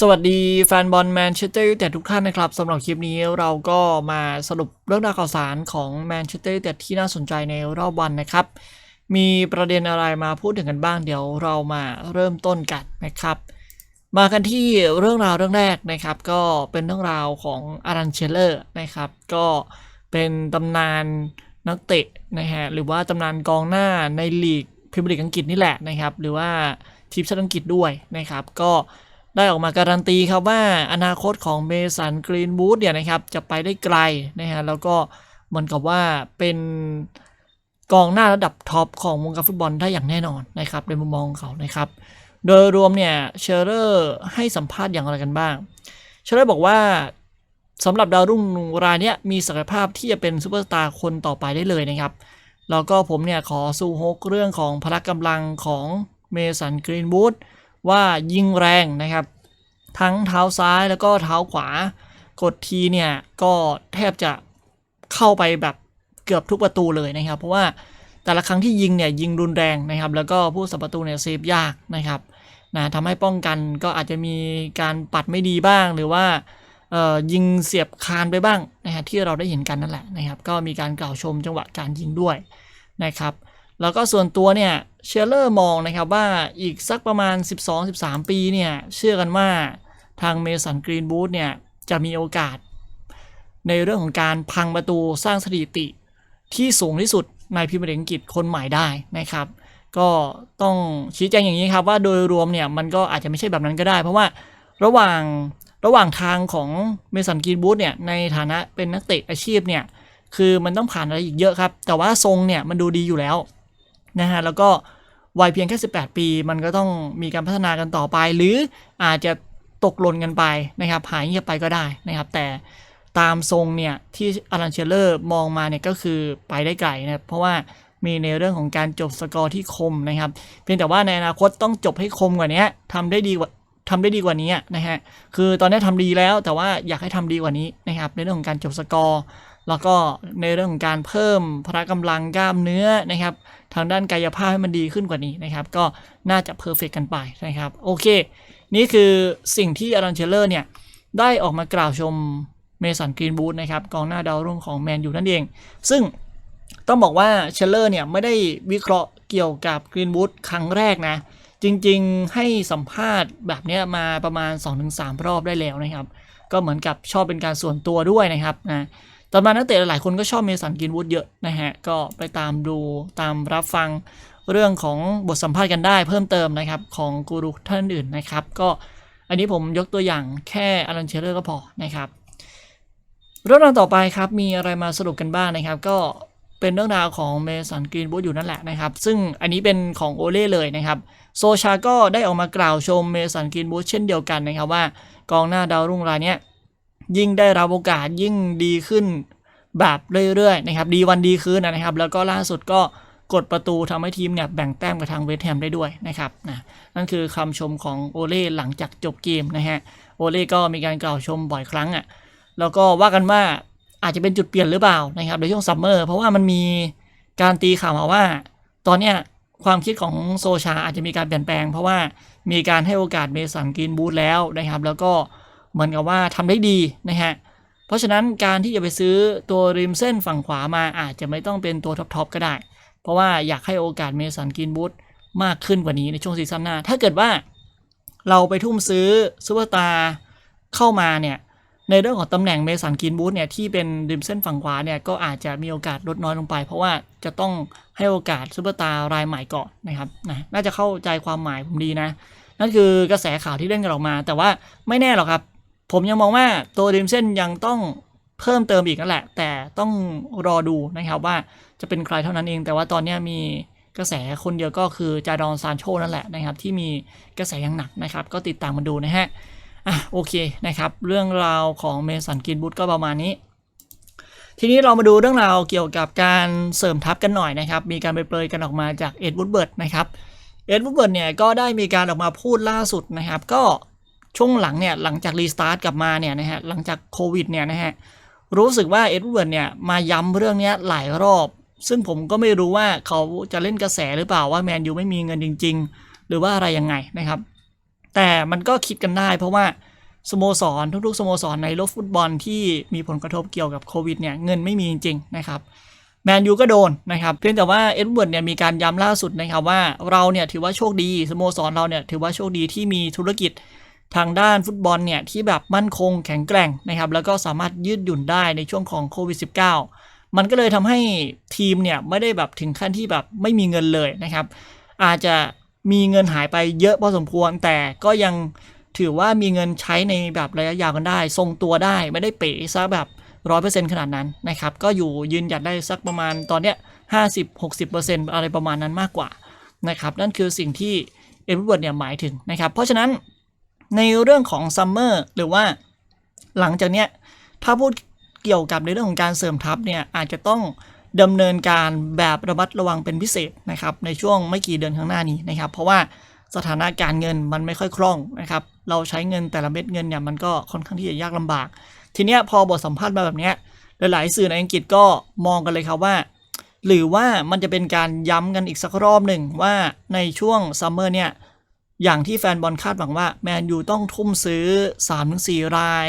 สวัสดีแฟนบอลแมนเชสเตอร์ยูไนเต็ดทุกท่านนะครับสำหรับคลิปนี้เราก็มาสรุปเรื่องราวข่าวสารของแมนเชสเตอร์ยูไนเต็ดที่น่าสนใจในรอบวันนะครับ มีประเด็นอะไรมาพูดถึงกันบ้างเดี๋ยวเรามาเริ่มต้นกันนะครับ มากันที่เรื่องราวเรื่องแรกนะครับ ก็เป็นเรื่องราวของอารันเชลเลอร์นะครับ ก็เป็นตำนานนักเตะนะฮะหรือว่าตำนานกองหน้าในลีกพรีเมียร์ลีกอังกฤษนี่แหละนะครับ หรือว่าทีมชาติอังกฤษด้วยนะครับ ก็ ได้ออกมาการันตีครับว่าอนาคตของเมสันกรีนบูธเนี่ยนะครับจะไปได้ไกลนะฮะแล้วก็เหมือนกับว่าเป็นกองหน้าระดับท็อปของวงการฟุตบอลได้อย่างแน่นอนนะครับในมุมมองเขานะครับ โดยรวมเนี่ยเชอร์เรอร์ให้สัมภาษณ์อย่างไรกันบ้าง เชอร์เรอร์บอกว่าสำหรับดาวรุ่งรายเนี้ยมีศักยภาพที่จะเป็นซูเปอร์สตาร์คนต่อไปได้เลยนะครับ แล้วก็ผมเนี่ยขอสู้ฮกเรื่องของพละกำลังของเมสันกรีนบูธ ว่ายิงแรงนะครับ ทั้งเท้าซ้ายแล้วก็เท้าขวา กดทีเนี่ยก็แทบจะเข้าไปแบบเกือบทุกประตูเลยนะครับ เพราะว่าแต่ละครั้งที่ยิงเนี่ยยิงรุนแรงนะครับ แล้วก็ผู้สับประตูเนี่ยเซฟยากนะครับนะทำให้ป้องกันก็อาจจะมีการปัดไม่ดีบ้าง หรือว่าเอ่อยิงเสียบคานไปบ้างนะฮะที่เราได้เห็นกันนั่นแหละนะครับ ก็มีการกล่าวชมจังหวะการยิงด้วยนะครับ แล้วก็ส่วนตัวเนี่ย เชลเลอร์มองนะครับว่าอีกสักประมาณ 12-13 ปีเนี่ย เชื่อกันว่าทางเมสันกรีนบูธเนี่ย จะมีโอกาส ในเรื่องของการพังประตูสร้างสถิติที่สูงที่สุดในพรีเมียร์ลีกอังกฤษคนใหม่ได้นะครับ ก็ต้องชี้แจงอย่างนี้ครับว่าโดยรวมเนี่ย มันก็อาจจะไม่ใช่แบบนั้นก็ได้ เพราะว่าระหว่างระหว่างทางของเมสันกรีนบูธเนี่ยในฐานะเป็นนักเตะอาชีพเนี่ยคือมันต้องผ่านอะไรอีกเยอะครับ แต่ว่าทรงเนี่ยมันดูดีอยู่แล้วนะฮะแล้วก็ วัยเพียงแค่ 18 ปี มันก็ต้องมีการพัฒนากันต่อไป หรืออาจจะตกหล่นกันไปนะครับหายเงียบไปก็ได้นะครับ แต่ตามทรงเนี่ยที่อารันเชลเลอร์มองมาเนี่ยก็คือไปได้ไกลนะครับเพราะว่ามีในเรื่องของการจบสกอร์ที่คมนะครับ เพียงแต่ว่าในอนาคตต้องจบให้คมกว่านี้ทำได้ดีกว่าทำได้ดีกว่านี้นะฮะคือตอนนี้ทำดีแล้วแต่ว่าอยากให้ทำดีกว่านี้นะครับ ในเรื่องของการจบสกอร์ แล้วก็ในเรื่องของการเพิ่มพละกำลังกล้ามเนื้อนะครับ ทางด้านกายภาพให้มันดีขึ้นกว่านี้นะครับ ก็น่าจะเพอร์เฟกกันไปนะครับ โอเค นี่คือสิ่งที่อารันเชลเลอร์เนี่ย ได้ออกมากล่าวชมเมสันกรีนบูธนะครับกองหน้าดาวรุ่งของแมนยูนั่นเอง ซึ่งต้องบอกว่าเชลเลอร์เนี่ยไม่ได้วิเคราะห์เกี่ยวกับกรีนบูธครั้งแรกนะ จริงๆให้สัมภาษณ์แบบนี้มาประมาณ 2-3 รอบได้แล้วนะครับ ก็เหมือนกับชอบเป็นการส่วนตัวด้วยนะครับนะ ต่อมานักเตะหลายคนก็ชอบเมสันกินวูดเยอะนะฮะ ก็ไปตามดูตามรับฟังเรื่องของบทสัมภาษณ์กันได้เพิ่มเติมนะครับ ของกูรูท่านอื่นนะครับ ก็อันนี้ผมยกตัวอย่างแค่อลันเชลเลอร์ก็พอนะครับเรื่องราวต่อไปครับมีอะไรมาสรุปกันบ้างนะครับ ก็เป็นเรื่องราวของเมสันกรีนบูธอยู่นั่นแหละนะครับ ซึ่งอันนี้เป็นของโอเล่เลยนะครับ โซชาก็ได้ออกมากล่าวชมเมสันกรีนบูธเช่นเดียวกันนะครับว่ากองหน้าดาวรุ่งรายเนี้ย ยิ่งได้รับโอกาสยิ่งดีขึ้นแบบเรื่อยๆนะครับดีวันดีคืนนะครับ แล้วก็ล่าสุดก็กดประตูทำให้ทีมเนี่ยแบ่งแต้มกับทางเวสต์แฮมได้ด้วยนะครับนะนั่นคือคำชมของโอเล่หลังจากจบเกมนะฮะโอเล่ก็มีการกล่าวชมบ่อยครั้งอะ่ะแล้วก็ว่ากันว่าอาจจะเป็นจุดเปลี่ยนหรือเปล่านะครับในช่วงซัมเมอร์เพราะว่ามันมีการตีข่าวมาว่า ตอนเนี้ยความคิดของโซชาอาจจะมีการเปลี่ยนแปลง เพราะว่ามีการให้โอกาสเมสันกินบูธแล้วนะครับ แล้วก็ เหมือนกับว่าทำได้ดีนะฮะเพราะฉะนั้นการที่จะไปซื้อตัวริมเส้นฝั่งขวามาอาจจะไม่ต้องเป็นตัวท็อปๆก็ได้ เพราะว่าอยากให้โอกาสเมสันกินบูธมากขึ้นกว่านี้ในช่วงซีซั่นหน้า ถ้าเกิดว่าเราไปทุ่มซื้อซูเปอร์ตาร์เข้ามาเนี่ยในเรื่องของตำแหน่งเมสันกินบูธเนี่ยที่เป็นริมเส้นฝั่งขวาเนี่ยก็อาจจะมีโอกาสลดน้อยลงไป เพราะว่าจะต้องให้โอกาสซูเปอร์ตาร์รายใหม่ก่อนนะครับนะน่าจะเข้าใจความหมายผมดีนะ นั่นคือกระแสข่าวที่เล่นกันออกมา แต่ว่าไม่แน่หรอกครับ ผมยังมองว่าตัวริมเส้นยังต้องเพิ่มเติมอีกนั่นแหละ แต่ต้องรอดูนะครับว่าจะเป็นใครเท่านั้นเอง แต่ว่าตอนนี้มีกระแสคนเดียวก็คือจาดอนซานโชนั่นแหละนะครับ ที่มีกระแสอย่างหนักนะครับ ก็ติดตามมาดูนะฮะอะโอเคนะครับ เรื่องราวของเมสันกินบุตก็ประมาณนี้ ทีนี้เรามาดูเรื่องราวเกี่ยวกับการเสริมทัพกันหน่อยนะครับ มีการไปเปรยกันออกมาจากเอ็ดวูดเบิร์ดนะครับเอ็ดวูดเบิร์ดเนี่ยก็ได้มีการออกมาพูดล่าสุดนะครับ ก็ ช่วงหลังเนี่ยหลังจากรีสตาร์ทกลับมาเนี่ยนะฮะหลังจากโควิดเนี่ยนะฮะรู้สึกว่าเอ็ดเวิร์ดเนี่ยมาย้ำเรื่องนี้หลายรอบ ซึ่งผมก็ไม่รู้ว่าเขาจะเล่นกระแสหรือเปล่าว่าแมนยูไม่มีเงินจริง ๆ หรือว่าอะไรยังไงนะครับ แต่มันก็คิดกันได้เพราะว่าสโมสรทุกๆสโมสรในโลกฟุตบอลที่มีผลกระทบเกี่ยวกับโควิดเนี่ยเงินไม่มีจริง ๆ นะครับแมนยูก็โดนนะครับเพียงแต่ว่าเอ็ดเวิร์ดเนี่ยมีการย้ำล่าสุดนะครับว่าเราเนี่ยถือว่าโชคดีสโมสรเราเนี่ยถือว่าโชคดีที่มีธุรกิจ ทางด้านฟุตบอลเนี่ยที่แบบมั่นคงแข็งแกร่งนะครับแล้วก็สามารถยืดหยุ่นได้ในช่วงของโควิด -19 มันก็เลยทำให้ทีมเนี่ยไม่ได้แบบถึงขั้นที่แบบไม่มีเงินเลยนะครับ อาจจะมีเงินหายไปเยอะพอสมควร แต่ก็ยังถือว่ามีเงินใช้ในแบบระยะยาวกันได้ ทรงตัวได้ไม่ได้เป๋ซะแบบร้อยเปอร์เซ็นต์ขนาดนั้นนะครับ ก็อยู่ยืนหยัดได้สักประมาณตอนเนี้ยห้าสิบหกสิบเปอร์เซ็นต์อะไรประมาณนั้นมากกว่านะครับ นั่นคือสิ่งที่เอ็ดเวิร์ดเนี่ยหมายถึงนะครับ เพราะฉะนั้น ในเรื่องของซัมเมอร์หรือว่าหลังจากเนี้ยถ้าพูดเกี่ยวกับในเรื่องของการเสริมทัพเนี่ยอาจจะต้องดำเนินการแบบระมัดระวังเป็นพิเศษนะครับในช่วงไม่กี่เดือนข้างหน้านี้นะครับ เพราะว่าสถานะการเงินมันไม่ค่อยคล่องนะครับเราใช้เงินแต่ละเม็ดเงินเนี่ยมันก็ค่อนข้างที่จะยากลำบาก ทีเนี้ยพอบทสัมภาษณ์มาแบบเนี้ยหลายๆสื่อในอังกฤษก็มองกันเลยครับว่า หรือว่ามันจะเป็นการย้ำกันอีกสักรอบหนึ่งว่าในช่วงซัมเมอร์เนี่ย อย่างที่แฟนบอลคาดหวังว่า แมนยูต้องทุ่มซื้อ 3-4 ราย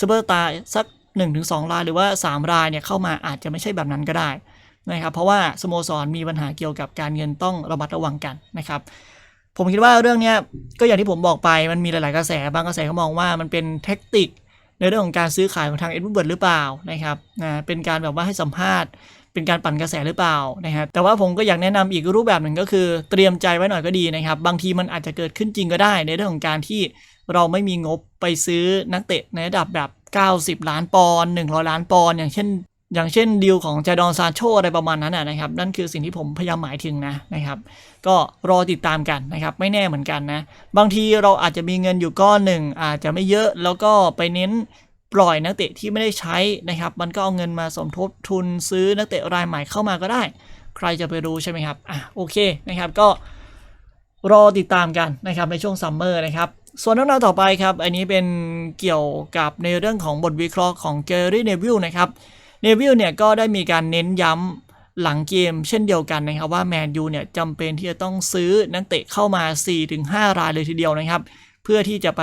ซูเปอร์ตาร์สัก 1-2 รายหรือว่า 3 รายเนี่ยเข้ามาอาจจะไม่ใช่แบบนั้นก็ได้นะครับเพราะว่าสโมสรมีปัญหาเกี่ยวกับการเงินต้องระมัดระวังกันนะครับผมคิดว่าเรื่องนี้ก็อย่างที่ผมบอกไปมันมีหลาย ๆ กระแสบางกระแสก็มองว่ามันเป็นเทคนิคในเรื่องของการซื้อขายของทางเอ็ดวูดเบิร์ดหรือเปล่านะครับนะเป็นการแบบว่าให้สัมภาษณ์ เป็นการปั่นกระแสหรือเปล่านะครับแต่ว่าผมก็อยากแนะนำอีกรูปแบบหนึ่งก็คือ เตรียมใจไว้หน่อยก็ดีนะครับ บางทีมันอาจจะเกิดขึ้นจริงก็ได้ ในเรื่องของการที่เราไม่มีงบไปซื้อนักเตะในระดับแบบ 90 ล้านปอนด์100 ล้านปอนด์อย่างเช่น อย่างเช่นดีลของจาดอนซานโชอะไรประมาณนั้นนะครับ นั่นคือสิ่งที่ผมพยายามหมายถึงนะนะครับ ก็รอติดตามกันนะครับ ไม่แน่เหมือนกันนะ บางทีเราอาจจะมีเงินอยู่ก้อนหนึ่งอาจจะไม่เยอะแล้วก็ไปเน้น ปล่อยนักเตะที่ไม่ได้ใช้นะครับ มันก็เอาเงินมาสมทบทุนซื้อนักเตะรายใหม่เข้ามาก็ได้ ใครจะไปรู้ใช่ไหมครับอะโอเคนะครับก็รอติดตามกันนะครับในช่วงซัมเมอร์นะครับ ส่วนเรื่องราวต่อไปครับ อันนี้เป็นเกี่ยวกับในเรื่องของบทวิเคราะห์ของเกอรี่เนวิลนะครับเนวิลเนี่ยก็ได้มีการเน้นย้ำหลังเกมเช่นเดียวกันนะครับ ว่าแมนยูเนี่ยจำเป็นที่จะต้องซื้อนักเตะเข้ามา 4-5 รายเลยทีเดียวนะครับ เพื่อที่จะไป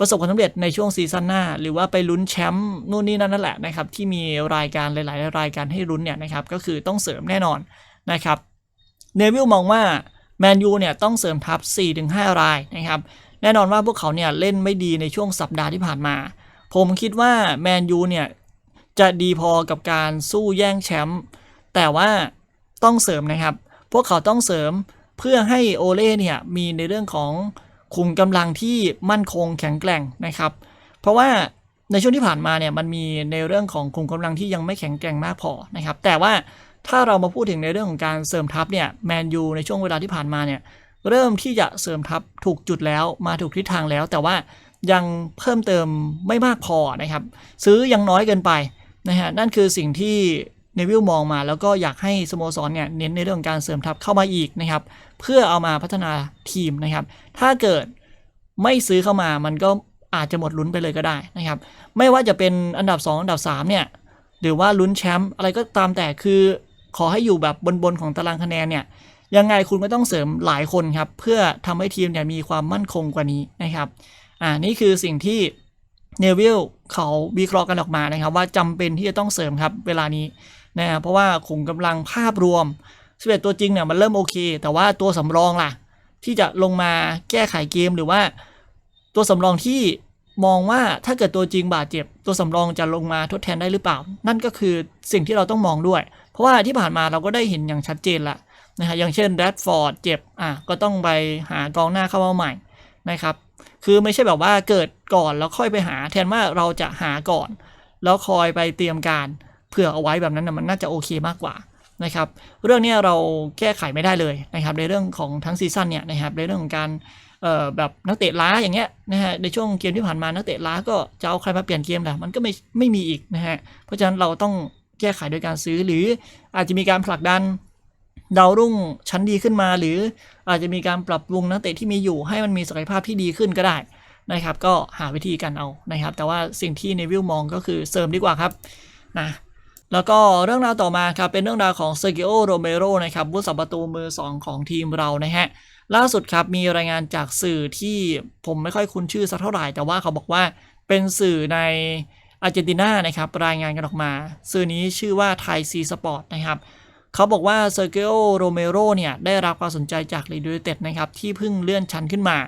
ประสบความสำเร็จในช่วงซีซั่นหน้า หรือว่าไปลุ้นแชมป์นู่นนี่นั่นนั่นแหละนะครับที่มีรายการหลาย ๆ รายการให้ลุ้นเนี่ยนะครับก็คือต้องเสริมแน่นอนนะครับเนวิลมองว่าแมนยูเนี่ยต้องเสริมทัพ 4-5 รายนะครับแน่นอนว่าพวกเขาเนี่ยเล่นไม่ดีในช่วงสัปดาห์ที่ผ่านมา ผมคิดว่าแมนยูเนี่ยจะดีพอกับการสู้แย่งแชมป์แต่ว่าต้องเสริมนะครับ พวกเขาต้องเสริมเพื่อให้โอเล่เนี่ยมีในเรื่องของ คุมกำลังที่มั่นคงแข็งแกร่งนะครับ เพราะว่าในช่วงที่ผ่านมาเนี่ยมันมีในเรื่องของคุมกำลังที่ยังไม่แข็งแกร่งมากพอนะครับ แต่ว่าถ้าเรามาพูดถึงในเรื่องของการเสริมทัพเนี่ยแมนยูในช่วงเวลาที่ผ่านมาเนี่ยเริ่มที่จะเสริมทัพถูกจุดแล้วมาถูกทิศทางแล้ว แต่ว่ายังเพิ่มเติมไม่มากพอนะครับ ซื้อยังน้อยเกินไปนะฮะนั่นคือสิ่งที่ เนวิลมองมาแล้วก็อยากให้สโมสรเนี่ยเน้นในเรื่องการเสริมทัพเข้ามาอีกนะครับ เพื่อเอามาพัฒนาทีมนะครับ ถ้าเกิดไม่ซื้อเข้ามามันก็อาจจะหมดลุ้นไปเลยก็ได้นะครับ ไม่ว่าจะเป็นอันดับ 2 อันดับ 3 เนี่ย หรือว่าลุ้นแชมป์อะไรก็ตามแต่คือขอให้อยู่แบบบนๆของตารางคะแนนเนี่ยยังไงคุณก็ต้องเสริมหลายคนครับ เพื่อทำให้ทีมเนี่ยมีความมั่นคงกว่านี้นะครับอ่านี่คือสิ่งที่เนวิลเขาวิเคราะห์กันออกมานะครับ ว่าจำเป็นที่จะต้องเสริมครับเวลานี้ นะเพราะว่าขุมกำลังภาพรวม11ตัวจริงเนี่ยมันเริ่มโอเค แต่ว่าตัวสำรองล่ะ ที่จะลงมาแก้ไขเกมหรือว่า ตัวสำรองที่มองว่าถ้าเกิดตัวจริงบาดเจ็บ ตัวสำรองจะลงมาทดแทนได้หรือเปล่า นั่นก็คือสิ่งที่เราต้องมองด้วย เพราะว่าที่ผ่านมาเราก็ได้เห็นอย่างชัดเจนละนะฮะอย่างเช่นแรดฟอร์ดเจ็บอะก็ต้องไปหากองหน้าเข้ามาใหม่นะครับ คือไม่ใช่แบบว่าเกิดก่อนแล้วค่อยไปหา แทนว่าเราจะหาก่อน แล้วคอยไปเตรียมการ เผื่อเอาไว้แบบนั้นนะมันน่าจะโอเคมากกว่านะครับ เรื่องนี้เราแก้ไขไม่ได้เลยนะครับ ในเรื่องของทั้งซีซั่นเนี่ยนะครับในเรื่องของการเอ่อแบบนักเตะล้าอย่างเงี้ยนะฮะในช่วงเกมที่ผ่านมานักเตะล้าก็จะเอาใครมาเปลี่ยนเกมล่ะมันก็ไม่ไม่มีอีกนะฮะเพราะฉะนั้นเราต้องแก้ไขโดยการซื้อหรืออาจจะมีการผลักดันดาวรุ่งชั้นดีขึ้นมา หรืออาจจะมีการปรับปรุงนักเตะที่มีอยู่ให้มันมีศักยภาพที่ดีขึ้นก็ได้นะครับ ก็หาวิธีกันเอานะครับ แต่ว่าสิ่งที่เนวิลมองก็คือเสริมดีกว่าครับนะ แล้วก็เรื่องราวต่อมาครับเป็นเรื่องราวของเซอร์กิโอโรเมโรนะครับผู้สับประตูมือ 2 ของทีมเรานะฮะล่าสุดครับมีรายงานจากสื่อที่ผมไม่ค่อยคุ้นชื่อสักเท่าไหร่ แต่ว่าเขาบอกว่าเป็นสื่อในอาร์เจนตินานะครับรายงานกันออกมา สื่อนี้ชื่อว่าไทยซีสปอร์ตนะครับเขาบอกว่าเซอร์เกโอโรเมโรเนี่ยได้รับความสนใจจากลีดยูเต็ดนะครับที่เพิ่งเลื่อนชั้นขึ้นมา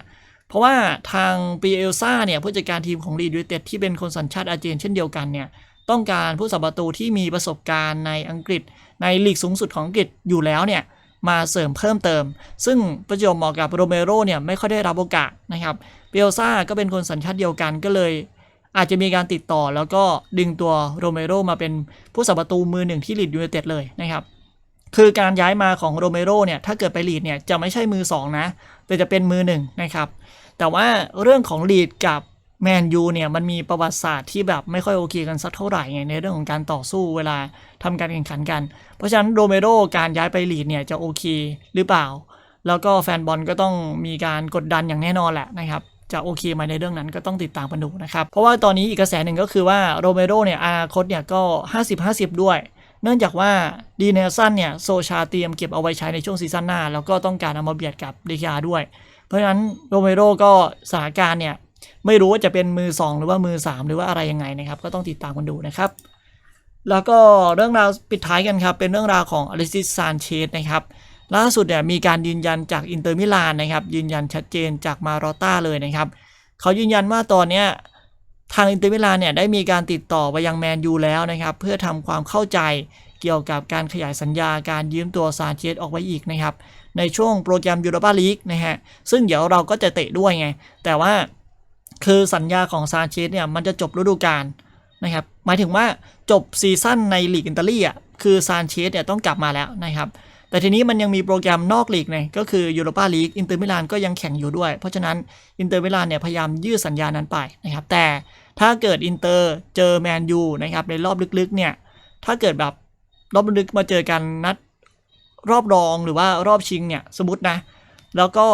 เพราะว่าทางปีเอลซ่าเนี่ยผู้จัดการทีมของลีดยูเต็ดที่เป็นคนสัญชาติอาร์เจนเช่นเดียวกันเนี่ย ต้องการผู้สับประตูที่มีประสบการณ์ในอังกฤษ ในลีกสูงสุดของอังกฤษอยู่แล้วเนี่ยมาเสริมเพิ่มเติม ซึ่งประจวบเหมาะกับโรเมโรเนี่ยไม่ค่อยได้รับโอกาสนะครับเปียซ่าก็เป็นคนสัญชาติเดียวกันก็เลย อาจจะมีการติดต่อแล้วก็ดึงตัวโรเมโรมาเป็นผู้สับประตูมือหนึ่งที่ลีดยูไนเต็ดเลยนะครับคือการย้ายมาของโรเมโรเนี่ยถ้าเกิดไปลีดเนี่ยจะไม่ใช่มือ 2 นะ แต่จะเป็นมือหนึ่งนะครับแต่ว่าเรื่องของลีดกับ แมนยูเนี่ยมันมีประวัติศาสตร์ที่แบบไม่ค่อยโอเคกันสักเท่าไหร่ไงในเรื่องของการต่อสู้เวลาทำการแข่งขันกัน เพราะฉะนั้นโรเมโรการย้ายไปลีดเนี่ยจะโอเคหรือเปล่า แล้วก็แฟนบอลก็ต้องมีการกดดันอย่างแน่นอนแหละนะครับจะโอเคไหมในเรื่องนั้นก็ต้องติดตามกันดูนะครับ เพราะว่าตอนนี้อีกกระแสหนึ่งก็คือว่าโรเมโรเนี่ยอนาคตเนี่ยก็ 50-50 ด้วย เนื่องจากว่าดีเนลสันเนี่ยโซชาเตรียมเก็บเอาไว้ใช้ในช่วงซีซั่นหน้า แล้วก็ต้องการเอามาเบียดกับเดคาด้วย เพราะฉะนั้นโรเมโรก็สถานการณ์เนี่ย ไม่รู้ว่าจะเป็นมือ 2 หรือว่ามือ 3 หรือว่าอะไรยังไงนะครับ ก็ต้องติดตามกันดูนะครับ แล้วก็เรื่องราวปิดท้ายกันครับ เป็นเรื่องราวของอลิซิสซานเชสนะครับล่าสุดเนี่ยมีการยืนยันจากอินเตอร์มิลานนะครับ ยืนยันชัดเจนจากมารอต้าเลยนะครับ เขายืนยันว่าตอนเนี้ยทางอินเตอร์มิลานเนี่ยได้มีการติดต่อไปยังแมนยูแล้วนะครับ เพื่อทำความเข้าใจเกี่ยวกับการขยายสัญญาการยืมตัวซานเชสออกไว้อีกนะครับ ในช่วงโปรแกรมยูโรปาลีกนะฮะซึ่งเดี๋ยวเราก็จะเตะด้วยไง แต่ว่า คือสัญญาของซานเชสเนี่ยมันจะจบฤดูกาลนะครับหมายถึงว่าจบซีซั่นในลีกอิตาลีอะคือซานเชสเนี่ยต้องกลับมาแล้วนะครับแต่ทีนี้มันยังมีโปรแกรมนอกลีกเนี่ยก็คือยูโรปาลีกอินเตอร์มิลานก็ยังแข่งอยู่ด้วย เพราะฉะนั้นอินเตอร์มิลานเนี่ยพยายามยืดสัญญานั้นไปนะครับแต่ถ้าเกิดอินเตอร์เจอแมนยูนะครับในรอบลึกๆเนี่ยถ้าเกิดแบบรอบลึกมาเจอกันนัดรอบรองหรือว่ารอบชิงเนี่ยสมมตินะแล้วก็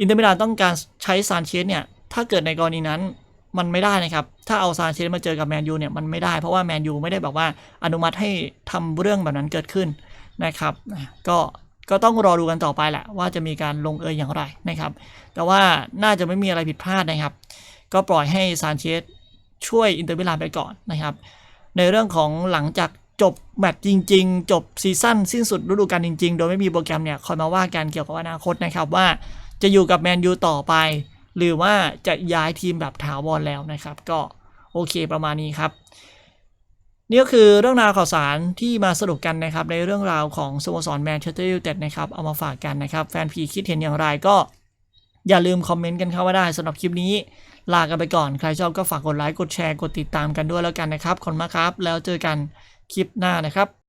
อินเตอร์มิลานต้องการใช้ซานเชสเนี่ย ถ้าเกิดในกรณีนั้นมันไม่ได้นะครับ ถ้าเอาซานเชสมาเจอกับแมนยูเนี่ยมันไม่ได้เพราะว่าแมนยูไม่ได้แบบว่าอนุมัติให้ทำเรื่องแบบนั้นเกิดขึ้นนะครับก็ก็ต้องรอดูกันต่อไปแหละว่าจะมีการลงเอยอย่างไรนะครับ แต่ว่าน่าจะไม่มีอะไรผิดพลาดนะครับ ก็ปล่อยให้ซานเชสช่วยอินเตอร์มิลานไปก่อนนะครับ ในเรื่องของหลังจากจบแมตช์จริง ๆ จบซีซั่นสิ้นสุดฤดูกาลจริง ๆ โดยไม่มีโปรแกรมเนี่ยคอยมาว่ากันเกี่ยวกับอนาคตนะครับว่าจะอยู่กับแมนยูต่อไป หรือว่าจะย้ายทีมแบบถาวรแล้วนะครับ ก็โอเคประมาณนี้ครับนี่ก็คือเรื่องราวข่าวสารที่มาสรุปกันนะครับ ในเรื่องราวของสโมสรแมนเชสเตอร์ยูไนเต็ดนะครับเอามาฝากกันนะครับ แฟนพีคิดเห็นอย่างไรก็อย่าลืมคอมเมนต์กันเข้ามาได้สำหรับคลิปนี้ ลากันไปก่อน ใครชอบก็ฝากกดไลค์กดแชร์กดติดตามกันด้วยแล้วกันนะครับขอบคุณมากครับ แล้วเจอกันคลิปหน้านะครับ